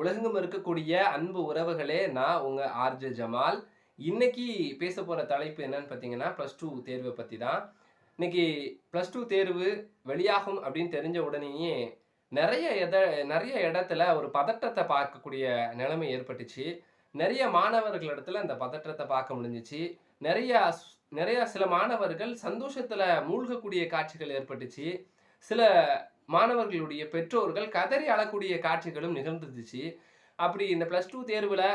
உலகெங்கும் இருக்கக்கூடிய அன்பு உறவுகளே நான் உங்கள் ஆர்ஜே ஜமால். இன்னைக்கு பேச போகிற தலைப்பு என்னன்னு பார்த்தீங்கன்னா ப்ளஸ் டூ தேர்வை பற்றி தான் இன்னைக்கு ப்ளஸ் டூ தேர்வு வெளியாகும் அப்படின்னு தெரிஞ்ச உடனேயே நிறைய எத நிறைய இடத்துல ஒரு பதட்டத்தை பார்க்கக்கூடிய நிலைமை ஏற்பட்டுச்சு. நிறைய மாணவர்களிடத்துல அந்த பதற்றத்தை பார்க்க முடிஞ்சிச்சு. நிறைய நிறைய சில மாணவர்கள் சந்தோஷத்தில் மூழ்கக்கூடிய காட்சிகள் ஏற்பட்டுச்சு. சில மாணவர்களுடைய பெற்றோர்கள் கதறி அழக்கூடிய காட்சிகளும் நிகழ்ந்துருந்துச்சு. அப்படி இந்த ப்ளஸ் டூ தேர்வில்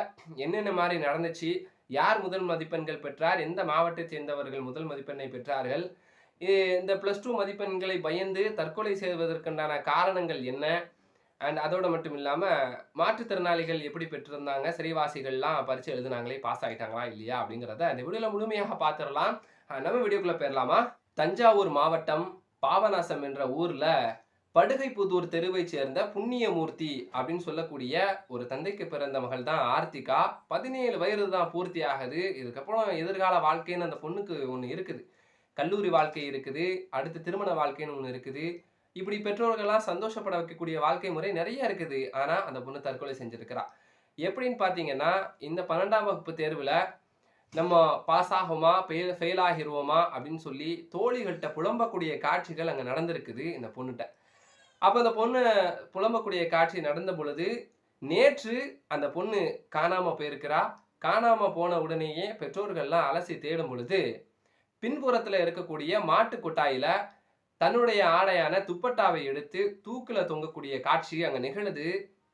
என்னென்ன மாதிரி நடந்துச்சு யார் முதல் மதிப்பெண்கள் பெற்றார் எந்த மாவட்டத்தை சேர்ந்தவர்கள் முதல் மதிப்பெண்ணை பெற்றார்கள் இந்த ப்ளஸ் டூ மதிப்பெண்களை பயந்து தற்கொலை செய்வதற்குண்டான காரணங்கள் என்ன அண்ட் அதோடு மட்டும் இல்லாமல் மாற்றுத்திறனாளிகள் எப்படி பெற்றிருந்தாங்க சிறைவாசிகள்லாம் பரிச்சு எழுதுனாங்களே பாஸ் ஆகிட்டாங்களா இல்லையா அப்படிங்கிறத இந்த வீடியோவில் முழுமையாக பார்த்துடலாம். நம்ம வீடியோக்குள்ளே போயிடலாமா? தஞ்சாவூர் மாவட்டம் பாபநாசம் என்ற ஊரில் படுகைப்புதூர் தெருவைச் சேர்ந்த புண்ணியமூர்த்தி அப்படின்னு சொல்லக்கூடிய ஒரு தந்தைக்கு பிறந்த மகள் தான் ஆர்த்திகா. பதினேழு வயது தான் பூர்த்தி ஆகுது. இதுக்கப்புறம் எதிர்கால வாழ்க்கைன்னு அந்த பொண்ணுக்கு ஒன்று இருக்குது. கல்லூரி வாழ்க்கை இருக்குது. அடுத்து திருமண வாழ்க்கைன்னு ஒன்று இருக்குது. இப்படி பெற்றோர்கள்லாம் சந்தோஷப்பட வைக்கக்கூடிய வாழ்க்கை முறை நிறைய இருக்குது. ஆனால் அந்த பொண்ணு தற்கொலை செஞ்சுருக்கிறா. எப்படின்னு பார்த்தீங்கன்னா இந்த பன்னெண்டாம் வகுப்பு தேர்வில் நம்ம பாஸ் ஆகுமா ஃபெயில் ஃபெயில் ஆகிடுவோமா அப்படின்னு சொல்லி தோழிகள்கிட்ட புலம்பக்கூடிய காட்சிகள் அங்கே நடந்திருக்குது இந்த பொண்ணுகிட்ட அப்போ அந்த பொண்ணு புலம்பக்கூடிய காட்சி நடந்த பொழுது நேற்று அந்த பொண்ணு காணாமல் போயிருக்கிறா. காணாமல் போன உடனேயே பெற்றோர்கள்லாம் அலசி தேடும் பொழுது பின்புறத்தில் இருக்கக்கூடிய மாட்டு குட்டாயில் தன்னுடைய ஆடையான துப்பட்டாவை எடுத்து தூக்கில் தொங்கக்கூடிய காட்சி அங்கே நிகழுது.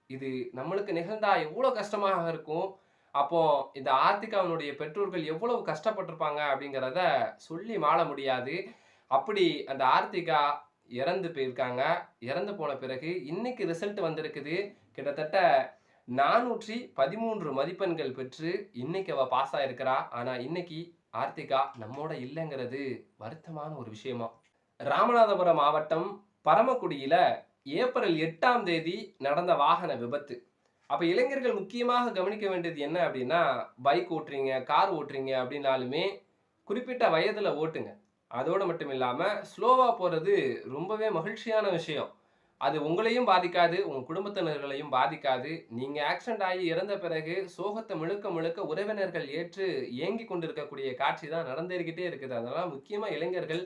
இது நம்மளுக்கு நிகழ்ந்தா எவ்வளோ கஷ்டமாக இருக்கும். அப்போ இந்த ஆர்த்திகாவினுடைய பெற்றோர்கள் எவ்வளவு கஷ்டப்பட்டிருப்பாங்க அப்படிங்கிறத சொல்லி மாற முடியாது. அப்படி அந்த ஆர்த்திகா இறந்து போயிருக்காங்க. இறந்து போன பிறகு இன்னைக்கு ரிசல்ட் வந்திருக்குது. கிட்டத்தட்ட நானூற்றி பதிமூன்று மதிப்பெண்கள் பெற்று இன்னைக்கு அவள் பாஸ் ஆயிருக்கிறா. ஆனால் இன்னைக்கு ஆர்த்திகா நம்மோட இல்லைங்கிறது வருத்தமான ஒரு விஷயமா. ராமநாதபுரம் மாவட்டம் பரமக்குடியில் ஏப்ரல் எட்டாம் தேதி நடந்த வாகன விபத்து. அப்போ இளைஞர்கள் முக்கியமாக கவனிக்க வேண்டியது என்ன அப்படின்னா பைக் ஓட்டுறீங்க கார் ஓட்டுறீங்க அப்படின்னாலுமே குறிப்பிட்ட வயதில் ஓட்டுங்க. அதோடு மட்டும் இல்லாமல் ஸ்லோவாக போகிறது ரொம்பவே மகிழ்ச்சியான விஷயம். அது உங்களையும் பாதிக்காது உங்கள் குடும்பத்தினர்களையும் பாதிக்காது. நீங்கள் ஆக்சிடென்ட் ஆகி இறந்த பிறகு சோகத்தை முழுக்க முழுக்க உறவினர்கள் ஏற்று ஏங்கி கொண்டிருக்கக்கூடிய காட்சி தான் நடந்துகிட்டே இருக்குது. அதனால் முக்கியமாக இளைஞர்கள்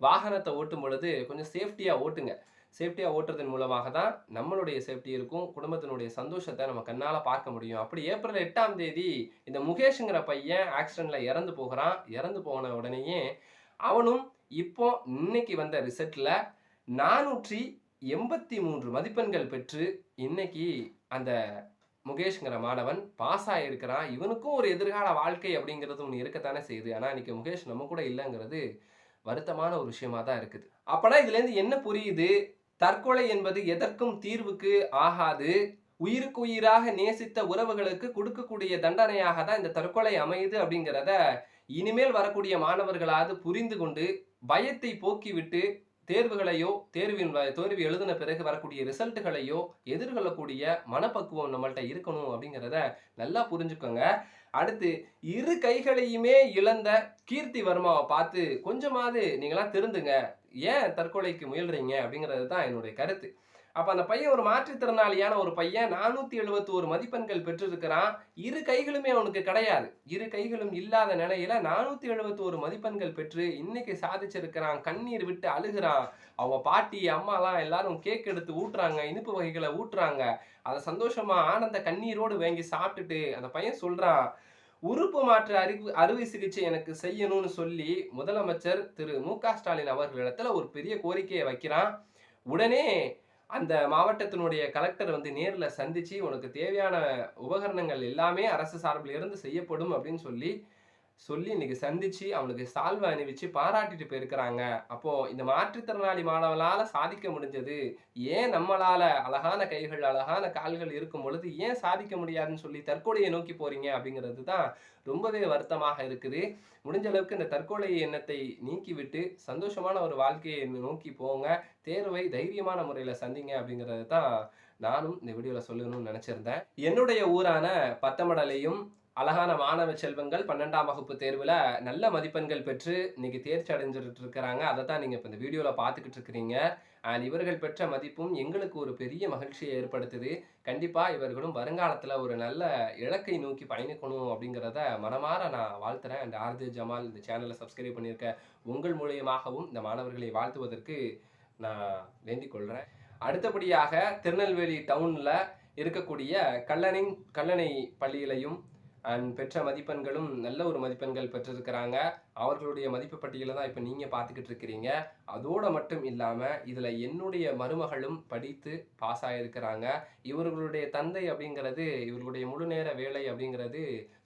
வாகனத்தை ஓட்டும் பொழுது கொஞ்சம் சேஃப்டியாக ஓட்டுங்க. சேஃப்டியாக ஓட்டுறதன் மூலமாக தான் நம்மளுடைய சேஃப்டி இருக்கும் குடும்பத்தினுடைய சந்தோஷத்தை நம்ம கண்ணால் பார்க்க முடியும். அப்படி ஏப்ரல் எட்டாம் தேதி இந்த முகேஷுங்கிற பையன் ஆக்சிடெண்ட்டில் இறந்து போகிறான். இறந்து போன உடனேயே அவனும் இப்போ இன்னைக்கு வந்த ரிசல்ட்டில் நானூற்றி எண்பத்தி மூன்று மதிப்பெண்கள் பெற்று இன்னைக்கு அந்த முகேஷ்ங்கிற மாணவன் பாஸ் ஆகியிருக்கிறான் இவனுக்கும் ஒரு எதிர்கால வாழ்க்கை அப்படிங்கிறது ஒன்று இருக்கத்தானே செய்யுது. ஆனால் இன்னைக்கு முகேஷ் நம்ம கூட இல்லைங்கிறது வருத்தமான ஒரு விஷயமா தான் இருக்குது. அப்போனா இதுலேருந்து என்ன புரியுது? தற்கொலை என்பது எதற்கும் தீர்வுக்கு ஆகாது. உயிருக்கு உயிராக நேசித்த உறவுகளுக்கு கொடுக்கக்கூடிய தண்டனையாக தான் இந்த தற்கொலை அமையுது அப்படிங்கிறத இனிமேல் வரக்கூடிய மாணவர்களாவது புரிந்து கொண்டு பயத்தை போக்கிவிட்டு தேர்வுகளையோ தேர்வின் வ- தேர்வு எழுதின பிறகு வரக்கூடிய ரிசல்ட்டுகளையோ எதிர்கொள்ளக்கூடிய மனப்பக்குவம் நம்மள்ட்ட இருக்கணும் அப்படிங்கிறத நல்லா புரிஞ்சுக்கோங்க. அடுத்து இரு கைகளையுமே இழந்த கீர்த்தி வர்மாவை பார்த்து கொஞ்சமாவது நீங்களாம் திருந்துங்க. ஏன் தற்கொலைக்கு முயல்றீங்க அப்படிங்கிறது தான் என்னுடைய கருத்து. அப்போ அந்த பையன் ஒரு மாற்றுத்திறனாளியான ஒரு பையன் நானூத்தி எழுபத்தோரு மதிப்பெண்கள் பெற்றிருக்கிறான். இரு கைகளுமே அவனுக்கு கிடையாது. இரு கைகளும் இல்லாத நிலையில நானூத்தி எழுபத்தோரு மதிப்பெண்கள் பெற்று இன்னைக்கு சாதிச்சிருக்கிறான். கண்ணீர் விட்டு அழுகிறான். அவங்க பாட்டி அம்மாலாம் எல்லாரும் கேக் எடுத்து ஊட்டுறாங்க இனிப்பு வகைகளை ஊட்டுறாங்க. அதை சந்தோஷமா ஆனந்த கண்ணீரோடு வாங்கி சாப்பிட்டுட்டு அந்த பையன் சொல்றான் உறுப்பு மாற்று அறிவு அறுவை சிகிச்சை எனக்கு செய்யணும்னு சொல்லி முதலமைச்சர் திரு மு க ஸ்டாலின் அவர்களிடத்துல ஒரு பெரிய கோரிக்கையை வைக்கிறான். உடனே அந்த மாவட்டத்தினுடைய கலெக்டர் வந்து நேரில் சந்தித்து உனக்கு தேவையான உபகரணங்கள் எல்லாமே அரசு சார்பில் இருந்து செய்யப்படும் அப்படின்னு சொல்லி சொல்லி இன்னைக்கு சந்திச்சு அவனுக்கு சால்வை அணிவிச்சு பாராட்டிட்டு போயிருக்கிறாங்க. அப்போ இந்த மாற்றுத்திறனாளி மாணவனால சாதிக்க முடிஞ்சது. ஏன் நம்மளால அழகான கைகள் அழகான கால்கள் இருக்கும் பொழுது ஏன் சாதிக்க முடியாதுன்னு சொல்லி தற்கொலையை நோக்கி போறீங்க அப்படிங்கிறது தான் ரொம்பவே வருத்தமாக இருக்குது. முடிஞ்ச அளவுக்கு இந்த தற்கொலை எண்ணத்தை நீக்கிவிட்டு சந்தோஷமான ஒரு வாழ்க்கையை நோக்கி போங்க. தேர்வை தைரியமான முறையில் சந்திங்க அப்படிங்கிறது தான் நானும் இந்த வீடியோவில் சொல்லணும்னு நினச்சிருந்தேன். என்னுடைய ஊரான பத்தமடலையும் அழகான மாணவ செல்வங்கள் பன்னெண்டாம் வகுப்பு தேர்வில் நல்ல மதிப்பெண்கள் பெற்று இன்னைக்கு தேர்ச்சி அடைஞ்சிட்டு இருக்கிறாங்க. அதை தான் நீங்கள் இப்போ இந்த வீடியோவில் பார்த்துக்கிட்டு இருக்கிறீங்க. அண்ட் இவர்கள் பெற்ற மதிப்பும் எங்களுக்கு ஒரு பெரிய மகிழ்ச்சியை ஏற்படுத்துது. கண்டிப்பாக இவர்களும் வருங்காலத்தில் ஒரு நல்ல இலக்கை நோக்கி பயணிக்கணும் அப்படிங்கிறத மனமாற நான் வாழ்த்துறேன். அண்ட் ஆர்ஜே ஜமால் இந்த சேனலை சப்ஸ்கிரைப் பண்ணியிருக்க உங்கள் மூலியமாகவும் இந்த மாணவர்களை வாழ்த்துவதற்கு நான் வேண்டிக் கொள்கிறேன் அடுத்தபடியாக திருநெல்வேலி டவுனில் இருக்கக்கூடிய கல்லணை கல்லணை பள்ளியிலையும் பெற்ற மதிப்பெண்களும் நல்ல ஒரு மதிப்பெண்கள் பெற்றிருக்கிறாங்க. அவர்களுடைய மதிப்பு பட்டியலை தான் இப்போ நீங்கள் பார்த்துக்கிட்டு இருக்கிறீங்க. அதோடு மட்டும் இல்லாமல் இதில் என்னுடைய மருமகளும் படித்து பாஸ் ஆகியிருக்கிறாங்க இவர்களுடைய தந்தை அப்படிங்கிறது இவர்களுடைய முழு நேர வேலை அப்படிங்கிறது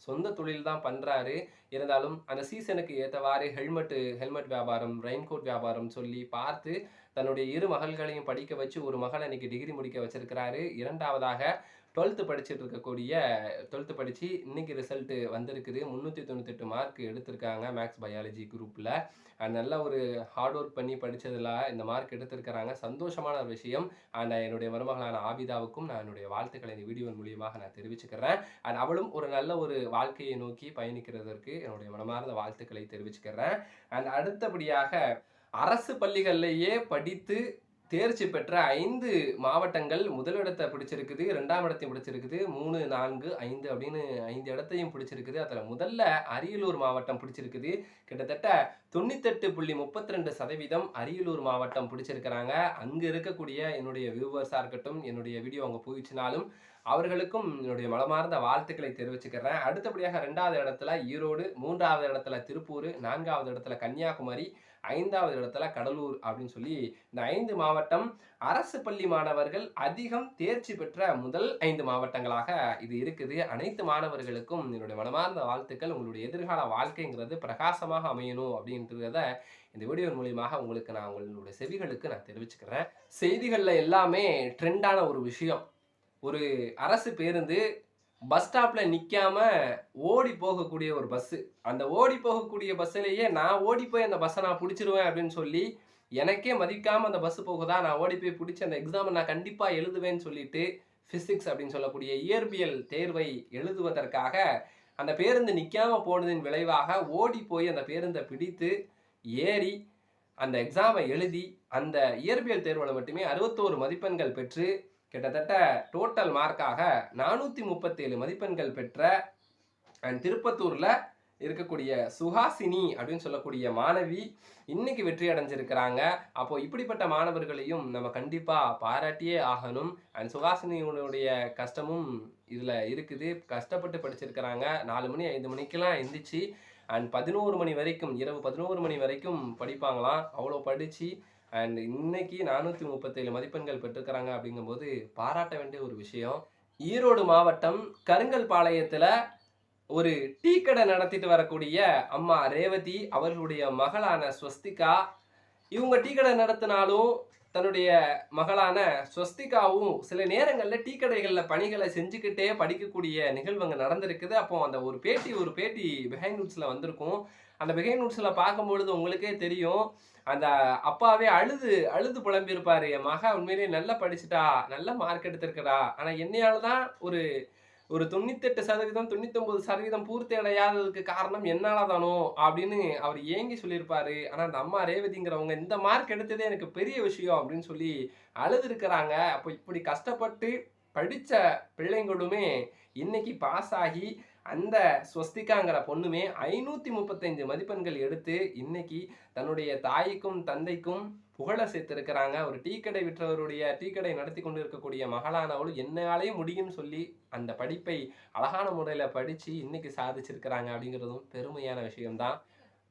சொந்த தொழில் தான் பண்ணுறாரு இருந்தாலும் அந்த சீசனுக்கு ஏற்றவாறு ஹெல்மெட்டு ஹெல்மெட் வியாபாரம் ரெயின்கோட் வியாபாரம் சொல்லி பார்த்து தன்னுடைய இரு மகள்களையும் படிக்க வச்சு ஒரு மகளை இன்னைக்கு டிகிரி முடிக்க வச்சிருக்கிறாரு. இரண்டாவதாக டுவெல்த்து படிச்சுட்டு இருக்கக்கூடிய டுவெல்த்து படித்து இன்னைக்கு ரிசல்ட்டு வந்திருக்குது. முந்நூற்றி தொண்ணூத்தெட்டு மார்க் எடுத்திருக்காங்க மேக்ஸ் பயாலஜி குரூப்பில் அண்ட் நல்ல ஒரு ஹார்ட் ஒர்க் பண்ணி படித்ததில் இந்த மார்க் எடுத்திருக்கிறாங்க. சந்தோஷமான ஒரு விஷயம். அண்ட் என்னுடைய மருமகளான ஆபிதாவுக்கும் நான் என்னுடைய வாழ்த்துக்களை இந்த வீடியோ மூலியமாக நான் தெரிவிச்சுக்கிறேன். அண்ட் அவளும் ஒரு நல்ல ஒரு வாழ்க்கையை நோக்கி பயணிக்கிறதற்கு என்னுடைய மனமார்ந்த வாழ்த்துக்களை தெரிவிச்சுக்கிறேன். அண்ட் அடுத்தபடியாக அரசு பள்ளிகள்லேயே படித்து தேர்ச்சி பெற்ற ஐந்து மாவட்டங்கள் முதலிடத்தை பிடிச்சிருக்குது ரெண்டாம் இடத்தையும் பிடிச்சிருக்குது மூணு நான்கு ஐந்து அப்படின்னு ஐந்து இடத்தையும் பிடிச்சிருக்குது. அதில் முதல்ல அரியலூர் மாவட்டம் பிடிச்சிருக்குது. கிட்டத்தட்ட தொண்ணூத்தெட்டு புள்ளி முப்பத்தி ரெண்டு சதவீதம் அரியலூர் மாவட்டம் பிடிச்சிருக்கிறாங்க. அங்கே இருக்கக்கூடிய என்னுடைய வியூவர்ஸாக இருக்கட்டும் என்னுடைய வீடியோ அங்கே போயிடுச்சுனாலும் அவர்களுக்கும் என்னுடைய மனமார்ந்த வாழ்த்துக்களை தெரிவிச்சுக்கிறேன். அடுத்தபடியாக ரெண்டாவது இடத்துல ஈரோடு மூன்றாவது இடத்துல திருப்பூர் நான்காவது இடத்துல கன்னியாகுமரி ஐந்தாவது இடத்துல கடலூர் அப்படின்னு சொல்லி இந்த ஐந்து மாவட்டம் அரசு பள்ளி மாணவர்கள் அதிகம் தேர்ச்சி பெற்ற முதல் ஐந்து மாவட்டங்களாக இது இருக்குது. அனைத்து மாணவர்களுக்கும் என்னுடைய மனமார்ந்த வாழ்த்துக்கள். உங்களுடைய எதிர்கால வாழ்க்கைங்கிறது பிரகாசமாக அமையணும் அப்படின்றத இந்த வீடியோ மூலியமாக உங்களுக்கு நான் உங்களுடைய செவிகளுக்கு நான் தெரிவிச்சுக்கிறேன். செய்திகளில் எல்லாமே ட்ரெண்டான ஒரு விஷயம். ஒரு அரசு பேருந்து பஸ் ஸ்டாப்பில் நிற்காம ஓடி போகக்கூடிய ஒரு பஸ்ஸு அந்த ஓடி போகக்கூடிய பஸ்ஸுலேயே நான் ஓடி போய் அந்த பஸ்ஸை நான் பிடிச்சிருவேன் அப்படின்னு சொல்லி எனக்கே மதிக்காமல் அந்த பஸ்ஸு போகுதா? நான் ஓடி போய் பிடிச்சி அந்த எக்ஸாமை நான் கண்டிப்பாக எழுதுவேன்னு சொல்லிட்டு ஃபிசிக்ஸ் அப்படின்னு சொல்லக்கூடிய இயற்பியல் தேர்வை எழுதுவதற்காக அந்த பேருந்து நிற்காம போனதின் விளைவாக ஓடி போய் அந்த பேருந்தை பிடித்து ஏறி அந்த எக்ஸாமை எழுதி அந்த இயற்பியல் தேர்வில் மட்டுமே அறுபத்தோரு மதிப்பெண்கள் பெற்று கிட்டத்தட்ட டோட்டல் மார்க்காக நானூற்றி முப்பத்தேழு மதிப்பெண்கள் பெற்ற அண்ட் திருப்பத்தூரில் இருக்கக்கூடிய சுஹாசினி அப்படின்னு சொல்லக்கூடிய மாணவி இன்னைக்கு வெற்றி அடைஞ்சிருக்கிறாங்க. அப்போ இப்படிப்பட்ட மாணவர்களையும் நம்ம கண்டிப்பாக பாராட்டியே ஆகணும். அண்ட் சுஹாசினியுடைய கஷ்டமும் இதில் இருக்குது. கஷ்டப்பட்டு படிச்சிருக்கிறாங்க. நாலு மணி ஐந்து மணிக்கெல்லாம் எந்திரிச்சு அண்ட் பதினோரு மணி வரைக்கும் இரவு பதினோரு மணி வரைக்கும் படிப்பாங்களாம். அவ்வளோ படித்து அண்ட் இன்னைக்கு நானூற்றி முப்பத்தேழு மதிப்பெண்கள் பெற்றுக்கிறாங்க அப்படிங்கும்போது பாராட்ட வேண்டிய ஒரு விஷயம். ஈரோடு மாவட்டம் கருங்கல் பாளையத்தில் ஒரு டீ கடை நடத்திட்டு வரக்கூடிய அம்மா ரேவதி அவர்களுடைய மகளான ஸ்வஸ்திகா இவங்க டீ கடை நடத்தினாலும் தன்னுடைய மகளான ஸ்வஸ்திகாவும் சில நேரங்களில் டீ கடைகளில் பணிகளை செஞ்சுக்கிட்டே படிக்கக்கூடிய நிகழ்வுங்க நடந்திருக்குது. அப்போ அந்த ஒரு பேட்டி ஒரு பேட்டி பிஹைண்ட் நூட்ஸில் வந்திருக்கும். அந்த பிஹைண்ட் நூட்ஸில் பார்க்கும்பொழுது உங்களுக்கே தெரியும். அந்த அப்பாவே அழுது அழுது புலம்பியிருப்பார். என் மக உண்மையிலேயே நல்லா படிச்சுட்டா நல்ல மார்க் எடுத்திருக்கிறா. ஆனால் என்னையால் தான் ஒரு ஒரு தொண்ணூத்தெட்டு சதவீதம் தொண்ணூத்தொம்பது சதவீதம் பூர்த்தி அடையாததுக்கு காரணம் என்னால தானோ அப்படின்னு அவர் ஏங்கி சொல்லியிருப்பாரு. ஆனால் அந்த அம்மா ரேவதிங்கிறவங்க இந்த மார்க் எடுத்ததே எனக்கு பெரிய விஷயம் அப்படின்னு சொல்லி அழுதுருக்கிறாங்க. அப்போ இப்படி கஷ்டப்பட்டு படித்த பிள்ளைங்களுமே இன்னைக்கு பாஸ் ஆகி அந்த ஸ்வஸ்திகாங்கிற பொண்ணுமே ஐநூற்றி முப்பத்தஞ்சு மதிப்பெண்கள் எடுத்து இன்னைக்கு தன்னுடைய தாய்க்கும் தந்தைக்கும் புகழ சேர்த்திருக்கிறாங்க. ஒரு டீ கடை விற்றவருடைய டீ கடை நடத்தி கொண்டு இருக்கக்கூடிய மகளானவளும் என்னாலே முடியும்னு சொல்லி அந்த படிப்பை அழகான முறையில் படித்து இன்னைக்கு சாதிச்சிருக்கிறாங்க அப்படிங்கிறதும் பெருமையான விஷயம்தான்.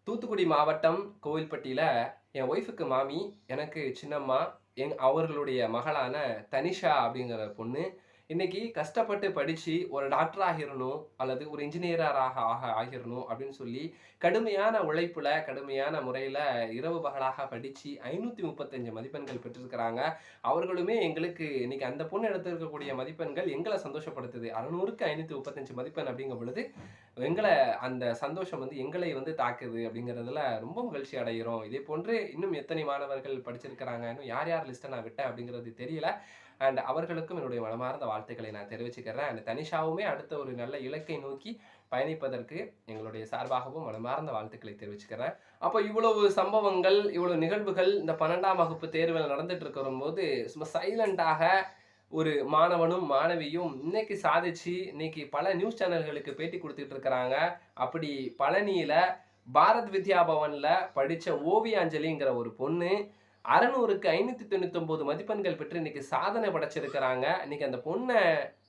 தூத்துக்குடி மாவட்டம் கோவில்பட்டியில் என் ஒய்ஃபுக்கு மாமி எனக்கு சின்னம்மா எங் அவர்களுடைய மகளான தனிஷா அப்படிங்கிற பொண்ணு இன்னைக்கு கஷ்டப்பட்டு படித்து ஒரு டாக்டர் ஆகிடணும் அல்லது ஒரு இன்ஜினியராக ஆக ஆகிடணும் அப்படின்னு சொல்லி கடுமையான உழைப்புல கடுமையான முறையில் இரவு பகலாக படித்து ஐநூற்றி முப்பத்தஞ்சு மதிப்பெண்கள் பெற்றிருக்கிறாங்க. அவர்களுமே எங்களுக்கு இன்னைக்கு அந்த பொண்ணு எடுத்திருக்கக்கூடிய மதிப்பெண்கள் எங்களை சந்தோஷப்படுத்துது. அறுநூறுக்கு ஐநூற்றி முப்பத்தஞ்சு மதிப்பெண் அப்படிங்கும் பொழுது எங்களை அந்த சந்தோஷம் வந்து எங்களை வந்து தாக்குது அப்படிங்கிறதுல ரொம்ப மகிழ்ச்சி அடைகிறோம். இதே போன்று இன்னும் எத்தனை மாணவர்கள் படிச்சிருக்கிறாங்க இன்னும் யார் யார் லிஸ்ட்டை நான் விட்டேன் அப்படிங்கிறது தெரியல. அண்ட் அவர்களுக்கும் என்னுடைய மனமார்ந்த வாழ்த்துக்களை நான் தெரிவிச்சுக்கிறேன். அண்ட் தனிஷாவுமே அடுத்த ஒரு நல்ல இலக்கை நோக்கி பயணிப்பதற்கு எங்களுடைய சார்பாகவும் மனமார்ந்த வாழ்த்துக்களை தெரிவிச்சுக்கிறேன். அப்போ இவ்வளவு சம்பவங்கள் இவ்வளவு நிகழ்வுகள் இந்த பன்னெண்டாம் வகுப்பு தேர்வில் நடந்துட்டு இருக்கிற போது சும்மா சைலண்டாக ஒரு மாணவனும் மாணவியும் இன்னைக்கு சாதிச்சு இன்னைக்கு பல நியூஸ் சேனல்களுக்கு பேட்டி கொடுத்துட்டு இருக்கிறாங்க. அப்படி பழனியில பாரத் வித்யா பவன்ல படிச்ச ஓவியாஞ்சலிங்கிற ஒரு பொண்ணு அறநூறுக்கு ஐநூற்றி தொண்ணூத்தி மதிப்பெண்கள் பெற்று இன்னைக்கு சாதனை படைச்சிருக்கிறாங்க. இன்னைக்கு அந்த பொண்ணை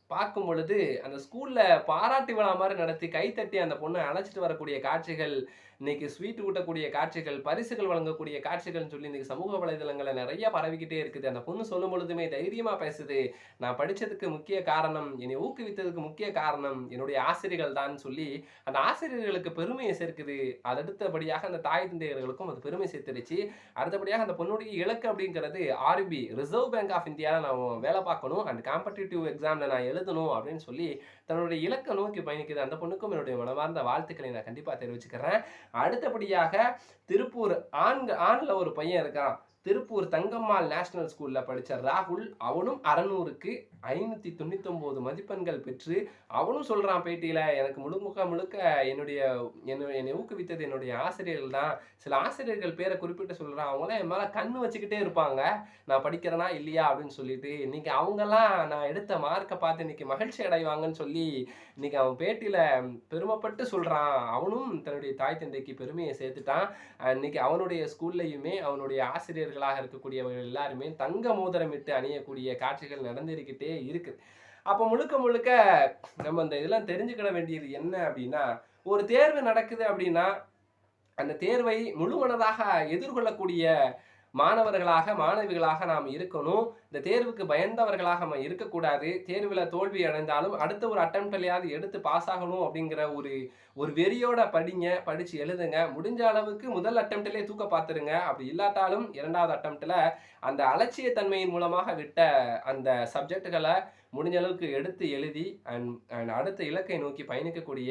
பார்க்கும் பொழுது அந்த ஸ்கூலில் பாராட்டு விழா மாதிரி நடத்தி கைத்தட்டி அந்த பொண்ணை அழைச்சிட்டு வரக்கூடிய காட்சிகள் இன்னைக்கு ஸ்வீட் ஊட்டக்கூடிய காட்சிகள் பரிசுகள் வழங்கக்கூடிய காட்சிகள்னு சொல்லி இன்னைக்கு சமூக வலைதளங்களை நிறைய பரவிக்கிட்டே இருக்குது. அந்த பொண்ணு சொல்லும் பொழுதுமே தைரியமா பேசுது. நான் படித்ததுக்கு முக்கிய காரணம் என்னை ஊக்குவித்ததுக்கு முக்கிய காரணம் என்னுடைய ஆசிரியர்கள் தான் சொல்லி அந்த ஆசிரியர்களுக்கு பெருமையை சேர்க்குது. அது அடுத்தபடியாக அந்த தாய் தந்தையர்களுக்கும் அது பெருமை சேர்த்துருச்சு அடுத்தபடியாக அந்த பொண்ணுடைய இலக்கு அப்படிங்கிறது ஆர்பி ரிசர்வ் பேங்க் ஆஃப் இந்தியாவில் நான் வேலை பார்க்கணும் அண்ட் காம்படிட்டிவ் எக்ஸாமில் நான் எழுதணும் அப்படின்னு சொல்லி தன்னுடைய இலக்கை நோக்கி பயணிக்குது. அந்த பொண்ணுக்கும் என்னுடைய மனமார்ந்த வாழ்த்துக்களை நான் கண்டிப்பாக தெரிவிச்சுக்கிறேன். அடுத்தபடியாக திருப்பூர் ஆண் ஆணில் ஒரு பையன் இருக்கான். திருப்பூர் தங்கம்மாள் நேஷனல் ஸ்கூலில் படித்த ராகுல் அவனும் அறநூறுக்கு ஐநூற்றி தொண்ணூத்தொம்போது மதிப்பெண்கள் பெற்று அவனும் சொல்கிறான் பேட்டியில் எனக்கு முழுமுக முழுக்க என்னுடைய என்ன என்னை ஊக்குவித்தது என்னுடைய ஆசிரியர்கள் தான். சில ஆசிரியர்கள் பேரை குறிப்பிட்டு சொல்கிறான் அவங்களாம் என் மேலே கண்ணு வச்சுக்கிட்டே இருப்பாங்க. நான் படிக்கிறேனா இல்லையா? அப்படின்னு சொல்லிட்டு இன்னைக்கு அவங்கெல்லாம் நான் எடுத்த மார்க்கை பார்த்து இன்னைக்கு மகிழ்ச்சி அடைவாங்கன்னு சொல்லி இன்னைக்கு அவன் பேட்டியில் பெருமைப்பட்டு சொல்கிறான் அவனும் தன்னுடைய தாய் தந்தைக்கு பெருமையை சேர்த்துட்டான். இன்னைக்கு அவனுடைய ஸ்கூல்லையுமே அவனுடைய ஆசிரியர்களாக இருக்கக்கூடியவர்கள் எல்லாருமே தங்க மோதிரமிட்டு அணியக்கூடிய காட்சிகள் நடந்திருக்கிட்டே இருக்கு. அப்போ முழுக்க முழுக்க நம்ம இந்த இதெல்லாம் தெரிஞ்சுக்கிட வேண்டியது என்ன அப்படின்னா ஒரு தேர்வு நடக்குது அப்படின்னா அந்த தேர்வை முழுமனதாக எதிர்கொள்ளக்கூடிய மாணவர்களாக மாணவிகளாக நாம் இருக்கணும். இந்த தேர்வுக்கு பயந்தவர்களாக நம்ம இருக்கக்கூடாது. தேர்வில் தோல்வி அடைந்தாலும் அடுத்த ஒரு அட்டம்ப்ட்லையாவது எடுத்து பாஸ் ஆகணும் அப்படிங்கிற ஒரு ஒரு வெறியோட படிங்க படித்து எழுதுங்க. முடிஞ்ச அளவுக்கு முதல் அட்டம்ப்ட்லேயே தூக்க பார்த்துருங்க. அப்படி இல்லாட்டாலும் இரண்டாவது அட்டம்ப்டில் அந்த அலட்சியத்தன்மையின் மூலமாக விட்ட அந்த சப்ஜெக்டுகளை முடிஞ்ச அளவுக்கு எடுத்து எழுதி அண்ட் அண்ட் அடுத்த இலக்கை நோக்கி பயணிக்கக்கூடிய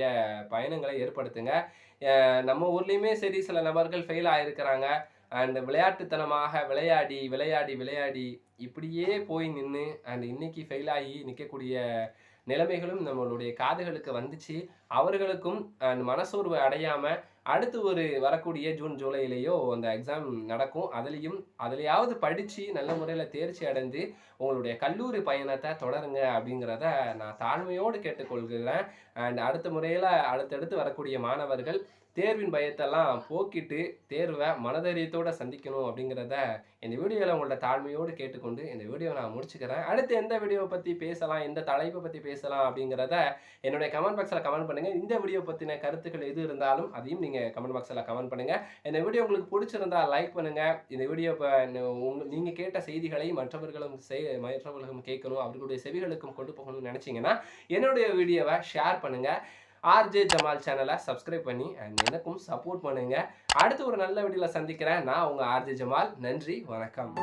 பயணங்களை ஏற்படுத்துங்க. நம்ம ஊர்லேயுமே சரி சில நபர்கள் ஃபெயில் ஆகிருக்கிறாங்க அண்ட் விளையாட்டுத்தனமாக விளையாடி விளையாடி விளையாடி இப்படியே போய் நின்று அண்ட் இன்னைக்கு ஃபெயில் ஆகி நிற்கக்கூடிய நிலைமைகளும் நம்மளுடைய காதுகளுக்கு வந்துச்சு. அவர்களுக்கும் அண்ட் மனசோர்வு அடையாமல் அடுத்து ஒரு வரக்கூடிய ஜூன் ஜூலையிலேயோ அந்த எக்ஸாம் நடக்கும். அதுலேயும் அதுலேயாவது படித்து நல்ல முறையில் தேர்ச்சி அடைந்து உங்களுடைய கல்லூரி பயணத்தை தொடருங்க அப்படிங்கிறத நான் தாழ்மையோடு கேட்டுக்கொள்கிறேன். அண்ட் அடுத்த முறையில் அடுத்தடுத்து வரக்கூடிய மாணவர்கள் தேர்வின் பயத்தெல்லாம் போக்கிட்டு தேர்வை மனதைரியத்தோடு சந்திக்கணும் அப்படிங்கிறத இந்த வீடியோவில் உங்களோட தாழ்மையோடு கேட்டுக்கொண்டு இந்த வீடியோவை நான் முடிச்சுக்கிறேன். அடுத்து எந்த வீடியோவை பற்றி பேசலாம் எந்த தலைப்பை பற்றி பேசலாம் அப்படிங்கிறத என்னுடைய கமெண்ட் பாக்ஸில் கமெண்ட் பண்ணுங்கள் இந்த வீடியோ பற்றின கருத்துக்கள் எது இருந்தாலும் அதையும் நீங்கள் கமெண்ட் பாக்ஸில் கமெண்ட் பண்ணுங்கள் இந்த வீடியோ உங்களுக்கு பிடிச்சிருந்தா லைக் பண்ணுங்கள் இந்த வீடியோ நீங்கள் கேட்ட செய்திகளை மற்றவர்களும் செய் மற்றவர்களும் கேட்கணும் அவர்களுடைய செவிகளுக்கும் கொண்டு போகணும்னு நினச்சிங்கன்னா என்னுடைய வீடியோவை ஷேர் பண்ணுங்கள் ஆர்ஜே ஜமால் சேனலை சப்ஸ்கிரைப் பண்ணி அண்ட் எனக்கும் சப்போர்ட் பண்ணுங்கள் அடுத்து ஒரு நல்ல வீடியோவில் சந்திக்கிறேன். நான் உங்கள் ஆர்ஜே ஜமால். நன்றி வணக்கம்.